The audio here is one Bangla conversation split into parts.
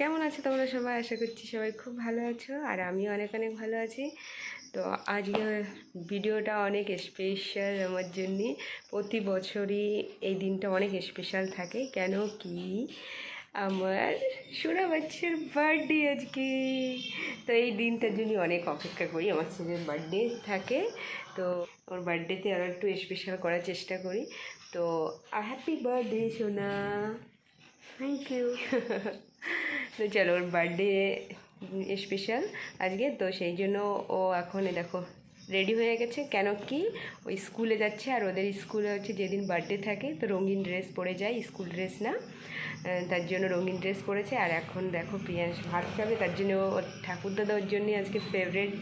কেমন আছো? তোমরা সবাই আশা করছি সবাই খুব ভালো আছো আর আমিও অনেক অনেক ভালো আছি। তো আজকে ভিডিওটা অনেক স্পেশাল আমার জন্যে। প্রতি বছরই এই দিনটা অনেক স্পেশাল থাকে। কেন কি? আমার সোনা বাচ্চার বার্থডে আজকে। তো এই দিনটার জন্য অনেক অপেক্ষা করি। আমার ছেলের বার্থডে থাকে। তো ওর বার্থডেতে আরও একটু স্পেশাল করার চেষ্টা করি। তো হ্যাপি বার্থডে সোনা। থ্যাংক ইউ তো চলো, ওর বার্থডে স্পেশাল আজকে, তো সেই জন্য ও এখন দেখো রেডি হয়ে গেছে। কেন কি? ওই স্কুলে যাচ্ছে আর ওদের স্কুলে হচ্ছে যেদিন বার্থডে থাকে, তো রঙিন ড্রেস পরে যায় স্কুল ড্রেস না। তার জন্য রঙিন ড্রেস পরেছে। আর এখন দেখো প্রিয়াংশ ভাত খাবে, তার জন্য ওর ঠাকুরদাদা ওর জন্যই আজকে ফেভারেট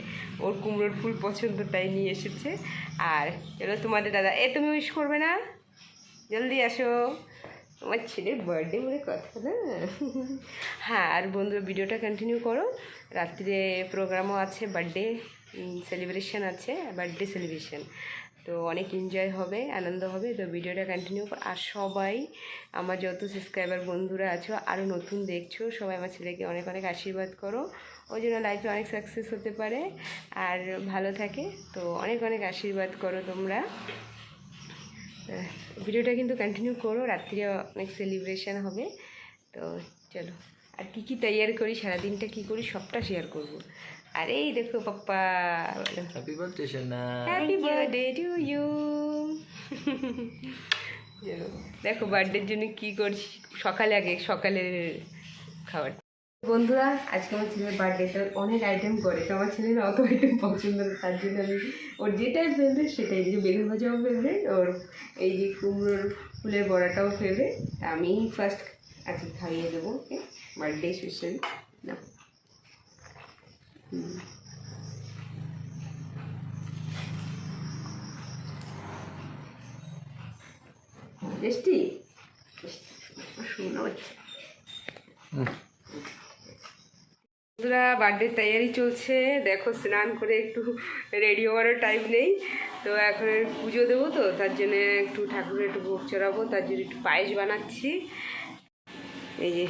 ওর কুমড়োর ফুল পছন্দ, তাই নিয়ে এসেছে। আর এলো তোমাদের দাদা, এ তুমি উইশ করবে না? জলদি আসো। আমার ছেলের বার্থডে বলে কথা না? হ্যাঁ আর বন্ধুরা ভিডিওটা কন্টিনিউ করো। রাত্রে প্রোগ্রামও আছে বার্থডে সেলিব্রেশন আছে বার্থডে সেলিব্রেশন তো অনেক এনজয় হবে, আনন্দ হবে, তো ভিডিওটা কন্টিনিউ কর। আর সবাই, আমার যত সাবস্ক্রাইবার বন্ধুরা আছো আরও নতুন দেখছ, সবাই আমার ছেলেকে অনেক অনেক আশীর্বাদ করো। ওই জন্য লাইফে অনেক সাকসেস হতে পারে। আর ভালো থাকে, তো অনেক অনেক আশীর্বাদ করো তোমরা। ভিডিওটা কিন্তু কন্টিনিউ করো রাত্রে অনেক সেলিব্রেশন হবে। তো চলো আর কী কী তৈয়ার করি সারাদিনটা কী করি সবটা শেয়ার করব। আর এই দেখো পাপ্পা হ্যাপি বার্থডে সোনা হ্যাপি বার্থডে টু ইউ দেখো বার্থডের জন্য কি করছি সকালে আগে সকালের খাবার। বন্ধুরা, আজকে আমার ছেলের বার্থডেতে অনেক আইটেম করে। তো আমার ছেলের অত আইটেম পছন্দ না, তার জন্য আমি ওর যেটাই ফেভারিট সেটাই যে বেগুন ভাজাও ফেভারিট ওর এই যে কুমড়োর ফুলের বড়াটাও ফেভারিট আমি ফার্স্ট আজকে খাইয়ে দেবো, ওকে? বার্থডে স্পেশাল না টেস্টি শোনো বন্ধুরা বার্থডে তৈয়ারি চলছে। দেখো, স্নান করে একটু রেডি হওয়ারও টাইম নেই। তো এখন পুজো দেবো তো, তার জন্য একটু ঠাকুরের একটু ভোগ চড়াবো, তার জন্য একটু পায়েস বানাচ্ছি। এই যে,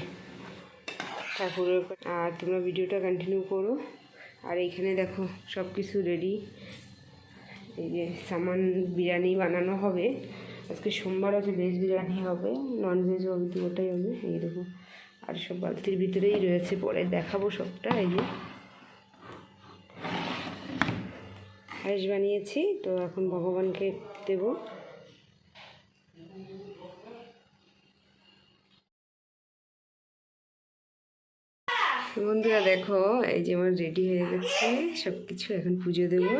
ঠাকুরের আর তোমরা ভিডিওটা কন্টিনিউ করো। আর এইখানে দেখো সব কিছু রেডি এই যে, সামান বিরিয়ানি বানানো হবে। আজকে সোমবার আছে ভেজ বিরিয়ানি হবে নন ভেজ হবে দুটোটাই হবে, এই দেখো। আর সব বালতির ভিতরেই রয়েছে, পরে দেখাবো সবটা, এই যে। হাঁস বানিয়েছি, তো এখন ভগবানকে দেবো। বন্ধুরা দেখো, এই যে আমার রেডি হয়ে গেছে সব কিছু এখন পুজো দেবো।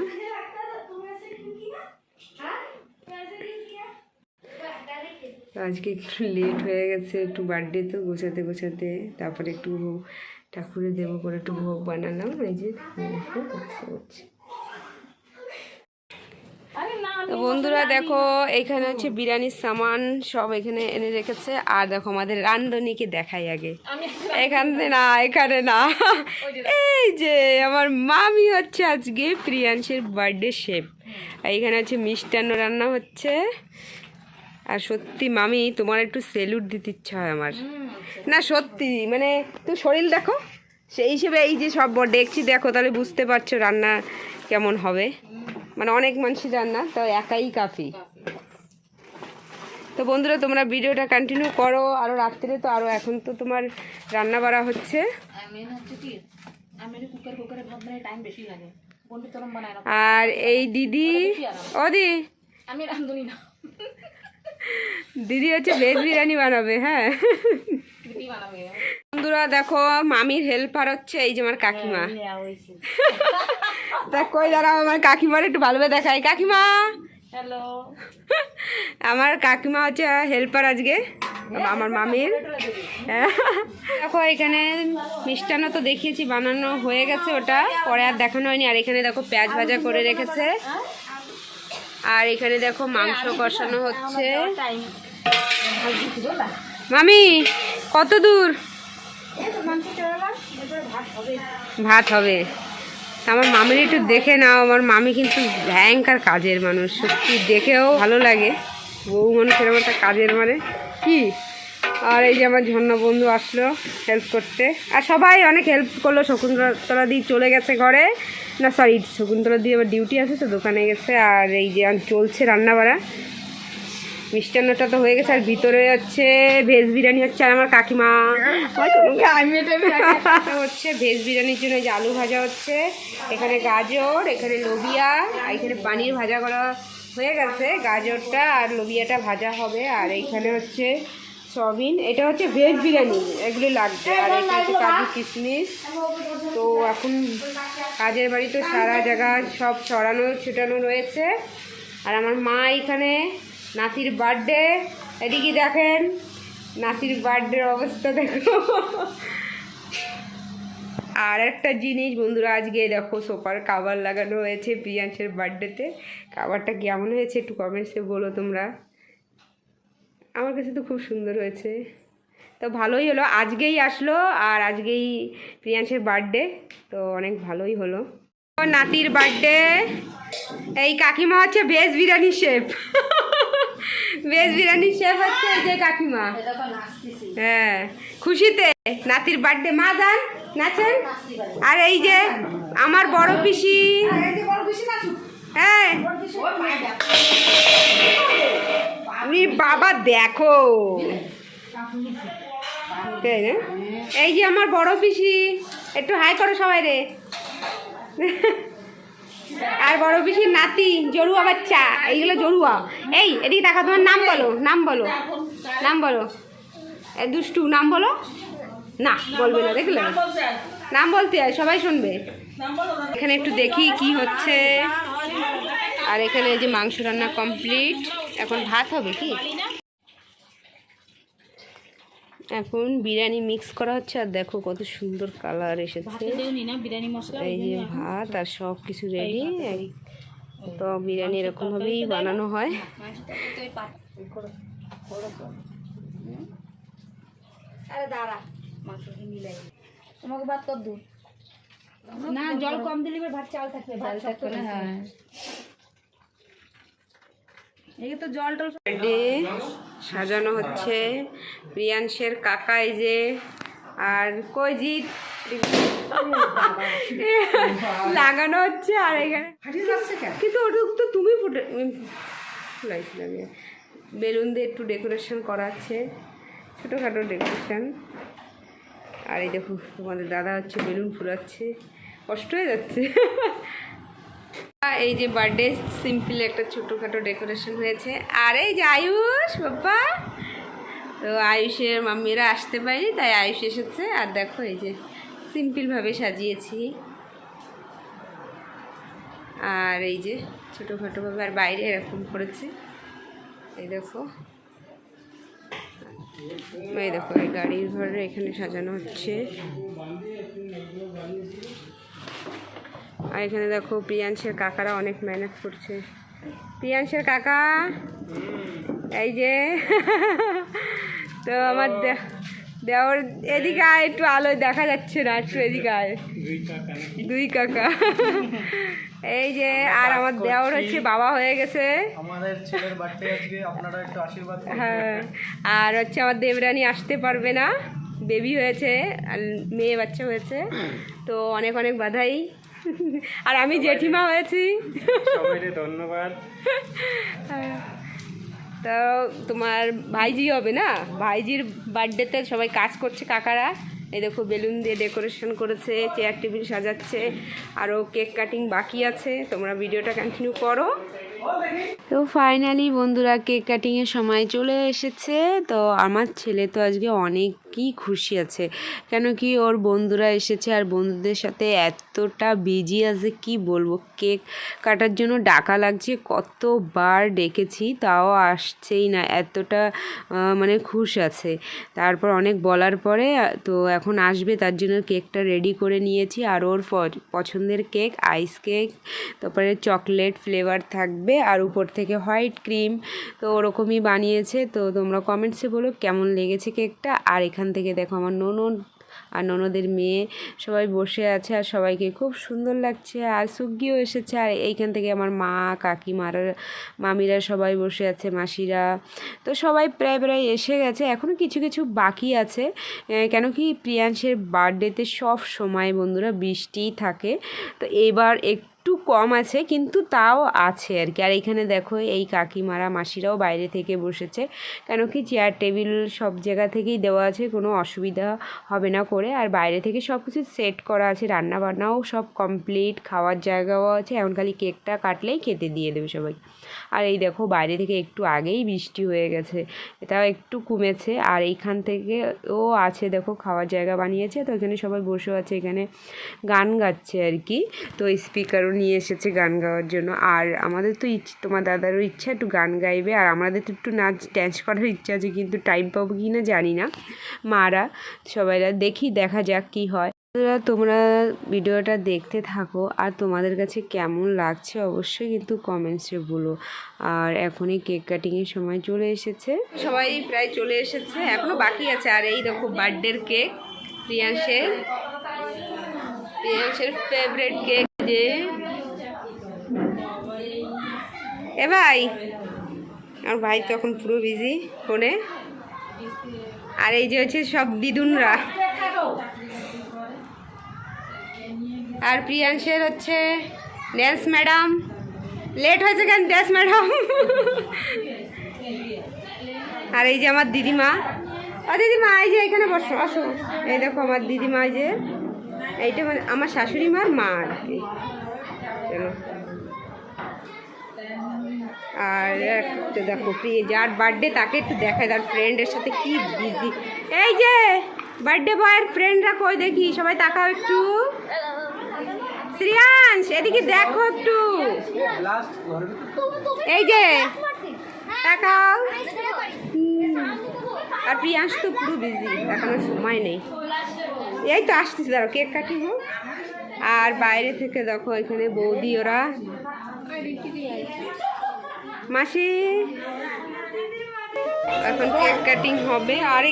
আজকে একটু লেট হয়ে গেছে একটু বার্থডে তো গোছাতে গোছাতে। তারপরে একটু ঠাকুরের দেবো করে একটু ভোগ বানালাম এই যে করছি। বন্ধুরা দেখো এখানে হচ্ছে বিরিয়ানির সামান সব এখানে এনে রেখেছে আর দেখো আমাদের রান্ধনীকে দেখাই আগে। এখানে না। এখানে না। এই যে আমার মামি হচ্ছে আজকে প্রিয়াংশের বার্থডে শেপ এইখানে হচ্ছে মিষ্টান্ন রান্না হচ্ছে। আর সত্যি মামি তোমার একটু সেলুট দিতে ইচ্ছা হয় আমার। না সত্যি মানে তুই শরীর দেখো সেই হিসেবে এই যে সব দেখছি দেখো তাহলে বুঝতে পারছ রান্না কেমন হবে। মানে অনেক মানুষই রান্না তো একাই কাফি। তো বন্ধুরা তোমরা ভিডিওটা কন্টিনিউ করো আরও রাত্রে তো আরও এখন তো তোমার রান্না বাড়া হচ্ছে। আর এই দিদি ও দি আমি রান্ধুনি না। দিদি হচ্ছে ভেজ বিরিয়ানি বানাবে হ্যাঁ। বন্ধুরা দেখো মামির হেল্পার হচ্ছে এই যে আমার কাকিমা। দেখ কই দাঁড়াও আমার কাকিমার একটু ভালোভাবে দেখাই। কাকিমা! হ্যালো। আমার কাকিমা হচ্ছে হেল্পার আজকে আমার মামির। হ্যাঁ। দেখো এখানে মিষ্টান্ন তো দেখিয়েছি বানানো হয়ে গেছে ওটা। পরে আর দেখানো হয়নি। আর এখানে দেখো পেঁয়াজ ভাজা করে রেখেছে। আর এখানে দেখো মাংস কষানো হচ্ছে। মামি, কত দূর? ভাত হবে। আমার মামির একটু দেখে নাও। আমার মামি কিন্তু ভয়ঙ্কর কাজের মানুষ। সত্যি দেখেও ভালো লাগে। বউ মানুষ এরকম একটা কাজের মানে। কি? আর এই যে আমার ঝর্ণা বন্ধু আসলো হেল্প করতে। আর সবাই অনেক হেল্প করল। শকুন্তলা দিয়ে চলে গেছে ঘরে। না সরি শকুন্তলা দিয়ে আবার ডিউটি আছে তো দোকানে গেছে আর এই যে চলছে রান্না বাড়া মিষ্টান্নটা তো হয়ে গেছে আর ভিতরে হচ্ছে ভেজ বিরিয়ানি হচ্ছে আর আমার কাকিমা। হচ্ছে ভেজ বিরিয়ানির জন্য এই যে আলু ভাজা হচ্ছে এখানে গাজর এখানে লোবিয়া আর এখানে পানির ভাজা করা হয়ে গেছে গাজরটা আর লোবিয়াটা ভাজা হবে আর এইখানে হচ্ছে সয়াবিন এটা হচ্ছে ভেজ বিরিয়ানি এগুলি লাগবে। আর এখানে হচ্ছে কাজু কিশমিশ। তো এখন কাজের বাড়ি তো সারা জায়গা সব ছড়ানো ছিটানো রয়েছে। আর আমার মা এখানে নাতির বার্থডে এদিকে দেখেন নাতির বার্থডের অবস্থা দেখো। আর একটা জিনিস বন্ধুরা আজকে দেখো সোফার কাভার লাগানো হয়েছে প্রিয়াংশের বার্থডেতে কাভারটা কেমন হয়েছে একটু কমেন্টসে বলো তোমরা। আমার কাছে তো খুব সুন্দর হয়েছে। তো ভালোই হলো। আজকেই আসলো আর আজকেই প্রিয়াংশের বার্থডে তো অনেক ভালোই হলো। নাতির বার্থডে এই কাকিমা হচ্ছে veg biryani chef veg biryani chef হচ্ছে যে কাকিমা। হ্যাঁ খুশিতে। নাতির বার্থডে মা যান নাচেন। আর এই যে আমার বড় পিসি। হ্যাঁ। উনি বাবা, দেখো? এই যে আমার বড় পিসি, একটু হাই করো সবাই রে। আর বড় পিসির নাতি জড়ুয়া বাচ্চা, এইগুলো জড়ুয়া এই, এদিকে দেখা, তোমার নাম বলো নাম বলো নাম বলো। দুষ্টু, নাম বলো। না, বলবে না, দেখলে? নাম বলতে হয়, সবাই শুনবে। এখানে একটু দেখি কি হচ্ছে। আর এখানে যে মাংস রান্না কমপ্লিট। এখন ভাত হবে কি? এখন বিরিয়ানি মিক্স করা হচ্ছে আর দেখো কত সুন্দর কালার এসেছে। এই যে ভাত আর সব কিছু রেডি তো বিরিয়ানি এরকমভাবেই বানানো হয়। তোমাকে ভাত কর দূর না জল কম দিলে ভাত চাল থাকবে ভাত থাকবে না হ্যাঁ। তো জল টল সাজানো হচ্ছে। প্রিয়াংশের কাকা এই যে আর কইজিৎ লাগানো হচ্ছে আর এখানে। কিন্তু ওটা তো তুমি ফুটে বেলুন দিয়ে একটু ডেকোরেশন করা আছে ছোটোখাটো ডেকোরেশন। আর এই দেখো তোমাদের দাদা হচ্ছে বেলুন ফুলাচ্ছে। কষ্ট হয়ে যাচ্ছে। এই যে বার্থডে সিম্পল একটা ছোটোখাটো ডেকোরেশন হয়েছে। আর এই যে আয়ুষ, বাবা। তো আয়ুষের মাম্মিরা আসতে পারি তাই আয়ুষ এসেছে। আর দেখো এই যে সিম্পলভাবে সাজিয়েছি। আর এই যে ছোটোখাটোভাবে আর বাইরে এরকম করেছে। এই দেখো। এই দেখো, এই গাড়ির ঘরে এখানে সাজানো হচ্ছে। আর এখানে দেখো প্রিয়াংশের কাকারা অনেক মেহনত করছে। প্রিয়াংশের কাকা এই যে তো আমার দে- দেওর এদিকে আয় একটু আলোয় দেখা যাচ্ছে না একটু এদিকে আয়। দুই কাকা। এই যে আর আমার দেওর হচ্ছে বাবা হয়ে গেছে। হ্যাঁ আর হচ্ছে আমার দেবরানী আসতে পারবে না। বেবি হয়েছে আর মেয়ে বাচ্চা হয়েছে। তো অনেক অনেক বাধাই। আর আমি জেঠিমা হয়েছি। ধন্যবাদ। তো তোমার ভাইজি হবে না? ভাইজির বার্থডেতে সবাই কাজ করছে কাকারা। এই দেখো বেলুন দিয়ে ডেকোরেশন করেছে চেয়ার টেবিল সাজাচ্ছে আরও কেক কাটিং বাকি আছে। তোমরা ভিডিওটা কন্টিনিউ করো। তো ফাইনালি বন্ধুরা কেক কাটিংয়ের সময় চলে এসেছে। তো আমার ছেলে তো আজকে অনেকই খুশি আছে? কেন কি ওর বন্ধুরা এসেছে আর বন্ধুদের সাথে এতটা বিজি আছে, কি বলব? কেক কাটার জন্য ডাকা লাগছে, কতবার ডেকেছি, তাও আসছেই না, এতটা মানে খুশ আছে। তারপর অনেক বলার পরে তো এখন আসবে, তার জন্য কেকটা রেডি করে নিয়েছি। আর ওর পছন্দের কেক আইস কেক তারপরে চকলেট ফ্লেভার থাকবে, আর উপর থেকে হোয়াইট ক্রিম তো ওরকমই বানিয়েছে। তো তোমরা কমেন্টসে বলো কেমন লেগেছে কেকটা। আর এখান থেকে দেখো আমার ননদ আর ননদের মেয়ে সবাই বসে আছে আর সবাইকে খুব সুন্দর লাগছে আর সুগ্গিও এসেছে আর এইখান থেকে আমার মা, কাকিমারা, মামিরা সবাই বসে আছে, মাসিরা। তো সবাই প্রায় প্রায় এসে গেছে। এখনও কিছু কিছু বাকি আছে। কেন কি প্রিয়াংশের বার্থডেতে সব সময় বন্ধুরা বৃষ্টিই থাকে। তো এবার একটু কম আছে, কিন্তু তাও আছে আর কি। আর এখানে দেখো, এই কাকিমারা, মাসিরাও বাইরে থেকে বসেছে। কেন কি চেয়ার টেবিল সব জায়গা থেকেই দেওয়া আছে, কোনো অসুবিধা হবে না করে। আর বাইরে থেকে সব কিছু সেট করা আছে রান্না বান্নাও সব কমপ্লিট খাওয়ার জায়গাও আছে। এমন খালি কেকটা কাটলেই খেতে দিয়ে দেবে সবাই। আর এই দেখো বাইরে থেকে একটু আগেই বৃষ্টি হয়ে গেছে, এটাও একটু কমেছে। আর এইখান থেকে ও আছে দেখো, খাওয়ার জায়গা বানিয়েছে, তো এখানে সবাই বসে আছে, এখানে গান গাচ্ছে আর কি। তো স্পিকারও নিয়ে এসেছে গান গাওয়ার জন্য। আর আমাদের তো ইচ্ছে, তোমার দাদারও ইচ্ছা একটু গান গাইবে, আর আমাদের তো একটু নাচ ড্যান্স করার ইচ্ছা আছে, কিন্তু টাইম পাবো কি না জানি না। মারা সবাইরা দেখি, দেখা যাক কি হয়। বন্ধুরা, তোমরা ভিডিওটা দেখতে থাকো আর তোমাদের কাছে কেমন লাগছে অবশ্যই কিন্তু কমেন্টসে বলো। আর এখনই কেক কাটিংয়ের সময় চলে এসেছে। সবাই প্রায় চলে এসেছে এখনও বাকি আছে। আর এই দেখো বার্থডের কেক প্রিয়াংশের। প্রিয়াংশের ফেভারিট কেক যে। এ ভাই আমার ভাই তো এখন পুরো বিজি ফোনে আর এই যে হচ্ছে সব দিদুনরা আর প্রিয়াংশের হচ্ছে ড্যান্স ম্যাডাম লেট হয়েছে কেন ড্যান্স ম্যাডাম আর এই যে আমার দিদিমা। ও দিদিমা, এই যে এখানে বসো, আসো। এই দেখো আমার দিদিমা যে এইটা মানে আমার শাশুড়ি মার মা আর কি। আর একটু দেখো, প্রিয় যার বার্থডে তাকে একটু দেখায় তার ফ্রেন্ডের সাথে কি বিজি এই যে বার্থডে বয়ের ফ্রেন্ডরা কই দেখি? সবাই তাকাও একটু। শ্রিয়াংশ, এদিকে দেখো একটু। এই যে, তাকাও। আর প্রিয়াংশ তো পুরো বিজি এখনও সময় নেই। এই তো আসতেছে দাঁড়ো কেক কাটিব আর বাইরে থেকে দেখো, এখানে বৌদি, ওরা। মাসি, এখন কেক কাটিং হবে আর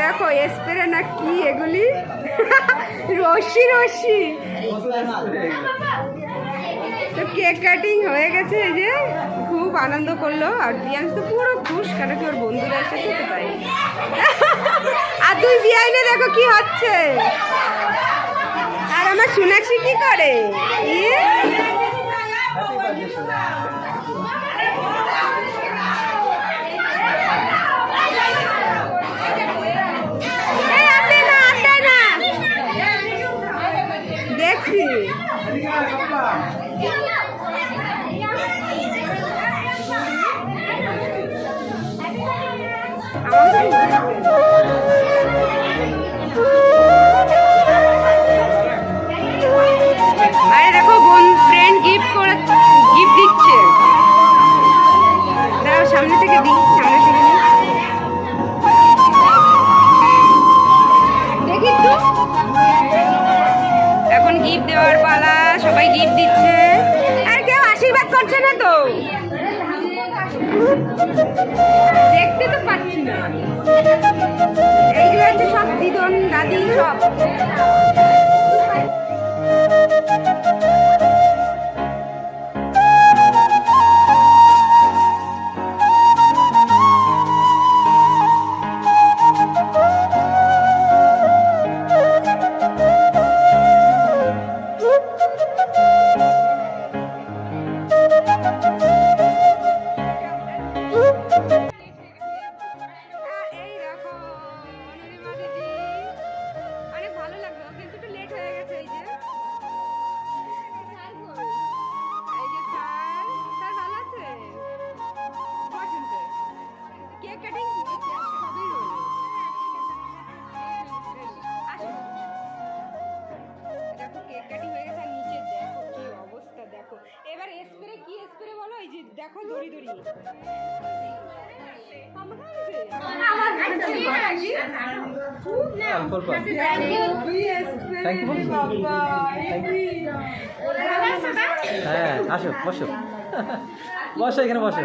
দেখো স্প্রে না কি এগুলি? রশি রশি। তো কেক কাটিং হয়ে গেছে, এই যে খুব আনন্দ করল। আর প্রিয়াংশ তো পুরো খুশ, কেন কি ওর বন্ধুরা এসেছে তাই। আর তুই বিয়াইনে দেখো কি হচ্ছে। আর আমার সোনাক্ষী কি করে? ইয়ে? আরে দাদি হ্যাঁ আসো বসো বসো এখানে বসো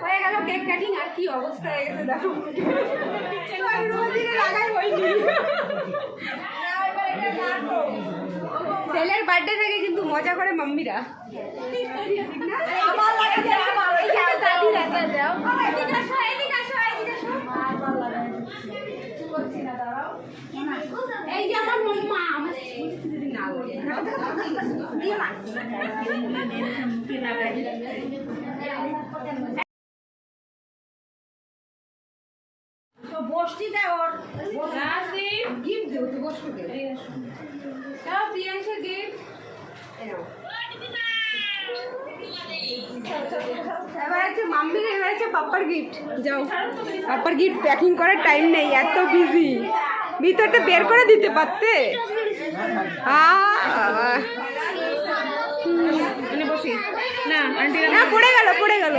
হয়ে গেল কেক কাটিং আর কি অবস্থা হয়ে গেছে দেখো। লাগাই বলছি ছেলের বার্থডে থেকে কিন্তু মজা করে মাম্মিরা। এই যে আমার মাম্মা আমার না। দেয় ওর। গিফট দেবো তো প্রিয়াংশা গিফট। এবার মাম্মির পাপ্পার গিফট। যাও। পাপ্পার গিফট প্যাকিং করার টাইম নেই এত বিজি ভিতরটা বের করে দিতে পারতে? না আন্টি না পড়ে গেল পড়ে গেল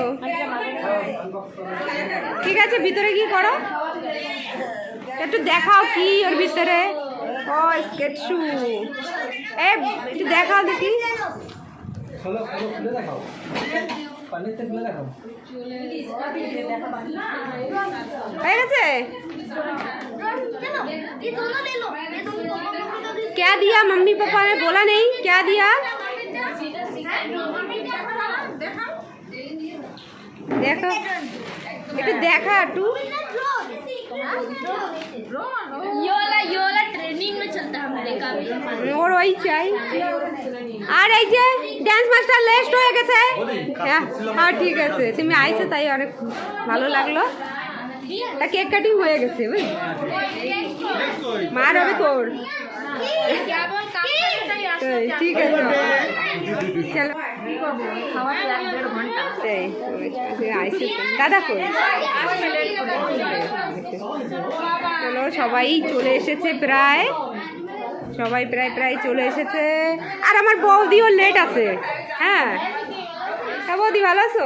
ঠিক আছে ভিতরে কি করো একটু দেখাও কি ওর ভিতরে ও স্কেট শু এ একটু দেখাও দেখি খোলো খোলো খুলে দেখাও পানিতে খুলে দেখাও হয়ে গেছে क्या दिया मम्मी पापा ने बोला नहीं क्या दिया দেখো। এটা দেখা টু ওর ওই চাই আর এই যে ড্যান্স মাস্টার লেস্ট হয়ে গেছে। হ্যাঁ হ্যাঁ ঠিক আছে। তুমি আইছো তাই অনেক ভালো লাগল। তা কেক কাটিং হয়ে গেছে মার হবে তোর। ঠিক আছে। চলো, সবাই চলে এসেছে প্রায়। সবাই প্রায় প্রায় চলে এসেছে। আর আমার বৌদিও লেট আছে। হ্যাঁ। হ্যাঁ বৌদি, ভালো আছো?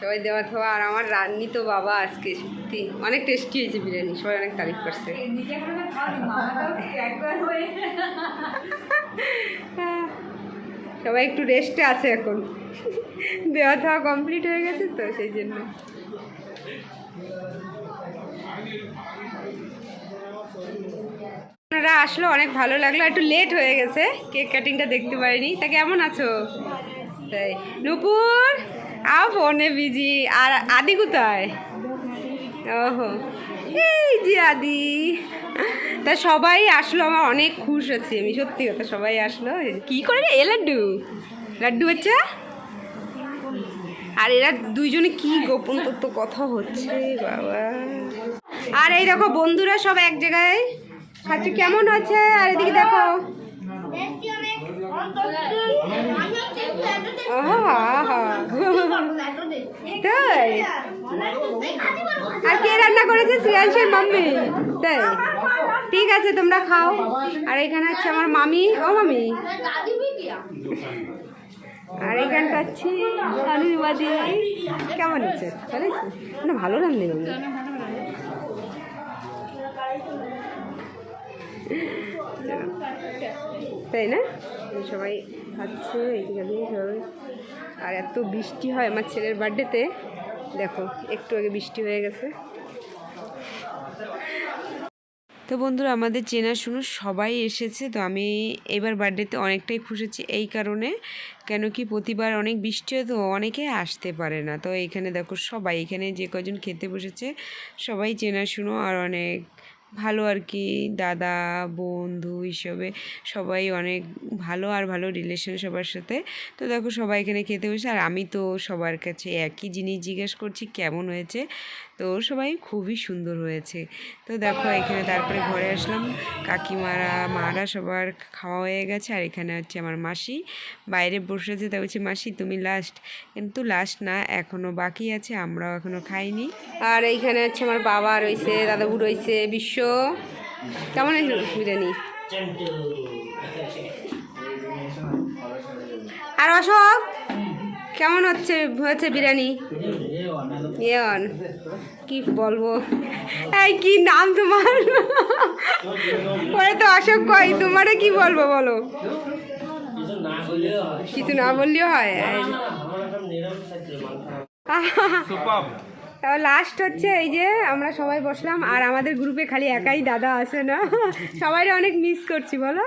সবাই দেওয়া থাওয়া আর আমার রান্নি তো বাবা আজকে সত্যি অনেক টেস্টি হয়েছে বিরিয়ানি, সবাই অনেক তারিফ করছে। সবাই একটু রেস্টে আছে এখন। দেওয়া থাওয়া কমপ্লিট হয়ে গেছে তো সেই জন্য। আপনারা আসলো অনেক ভালো লাগল, একটু লেট হয়ে গেছে কেক কাটিংটা দেখতে পারিনি। তা কেমন আছো? তাই। নুপুর! আও ফোনে বিজি আর আদি কোথায়? ওহো এই যে আদি। তা সবাই আসলো আমার অনেক খুশ আছি আমি সত্যি কথা সবাই আসলো। কি করে রে এ লাড্ডু? লাড্ডু হচ্ছে আর এরা দুইজনে কি গোপন তত্ত্ব কথা হচ্ছে বাবা। আর এই দেখো বন্ধুরা সব এক জায়গায়। খাচ্ছে কেমন আছে? আর এদিকে দেখো। আহা, আহা। তাই আর কে রান্না করেছে? শ্রেয়াংশের মাম্মি। তাই ঠিক আছে, তোমরা খাও। আর এখানে হচ্ছে আমার মামি ও মামি। আর এখানটা হচ্ছে অনুবাদি কেমন আছে ভালো আছে না ভালো রান্নে মামি তাই না? সবাই খাচ্ছে, এইদিকে সবাই। আর এত বৃষ্টি হয় আমার ছেলের বার্থডেতে। দেখো, একটু আগে বৃষ্টি হয়ে গেছে। তো বন্ধুরা, আমাদের চেনাশুনো সবাই এসেছে, তো আমি এবার বার্থডেতে অনেকটাই খুশি হচ্ছি এই কারণে। কেন কি প্রতিবার অনেক বৃষ্টি হয়, তো অনেকে আসতে পারে না। তো এখানে দেখো সবাই, এখানে যে কজন খেতে বসেছে, সবাই চেনাশুনো আর অনেক ভালো আর কি। দাদা, বন্ধু হিসেবে সবাই অনেক ভালো আর ভালো রিলেশন সবার সাথে। তো দেখো সবাই এখানে খেতে বসে, আর আমি তো সবার কাছে একই জিনিস জিজ্ঞেস করছি, কেমন হয়েছে? তো সবাই খুবই সুন্দর হয়েছে। তো দেখো, এখানে তারপরে ঘরে আসলাম। কাকিমারা, মারা সবার খাওয়া হয়ে গেছে। আর এখানে হচ্ছে আমার মাসি। বাইরে বসে আছে, তা বলছি, মাসি, তুমি লাস্ট কিন্তু লাস্ট না এখনও বাকি আছে, আমরাও এখনও খাইনি। আর এইখানে হচ্ছে আমার বাবা রয়েছে দাদাবু রয়েছে, বিশ্ব। কেমন বিরিয়ানি আর অশোক, কেমন হচ্ছে, হয়েছে বিরিয়ানি? ইয়ন কি বলব? এই কি নাম তোমার? পরে তো অশোক কই তোমারে কি বলব বলো? কিছু না বললেও হয়। লাস্ট হচ্ছে এই যে আমরা সবাই বসলাম আর আমাদের গ্রুপে খালি একাই দাদা আছে না? সবাই অনেক মিস করছি বলো?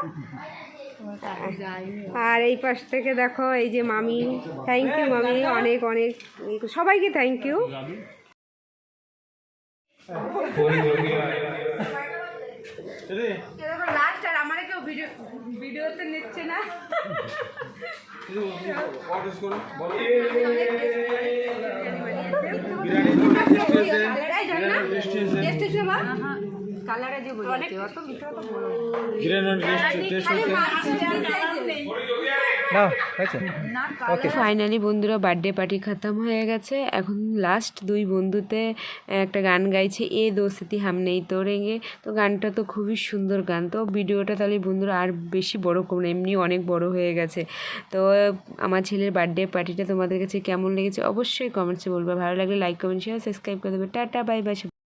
আর এই পাশ থেকে দেখো এই যে মামি। থ্যাংক ইউ মামি। অনেক অনেক। সবাইকে থ্যাংক ইউ লাস্ট আর আমার কেউ ভিডিও ভিডিওতে নিচ্ছে না কালারে যে অত তো বলো ফাইনালি বন্ধুরা বার্থডে পার্টি খতম হয়ে গেছে। এখন লাস্ট দুই বন্ধুতে একটা গান গাইছে এ দোস্তি হাম নেই তো রেঙে তো গানটা তো খুবই সুন্দর গান। তো ভিডিওটা তাহলে বন্ধুরা আর বেশি বড় করুন এমনি অনেক বড় হয়ে গেছে। তো আমার ছেলের বার্থডে পার্টিটা তোমাদের কাছে কেমন লেগেছে? অবশ্যই কমেন্টসে বলবে। ভালো লাগলে লাইক কমেন্ট শেয়ার সাবস্ক্রাইব করে দেবে। Tata bye bye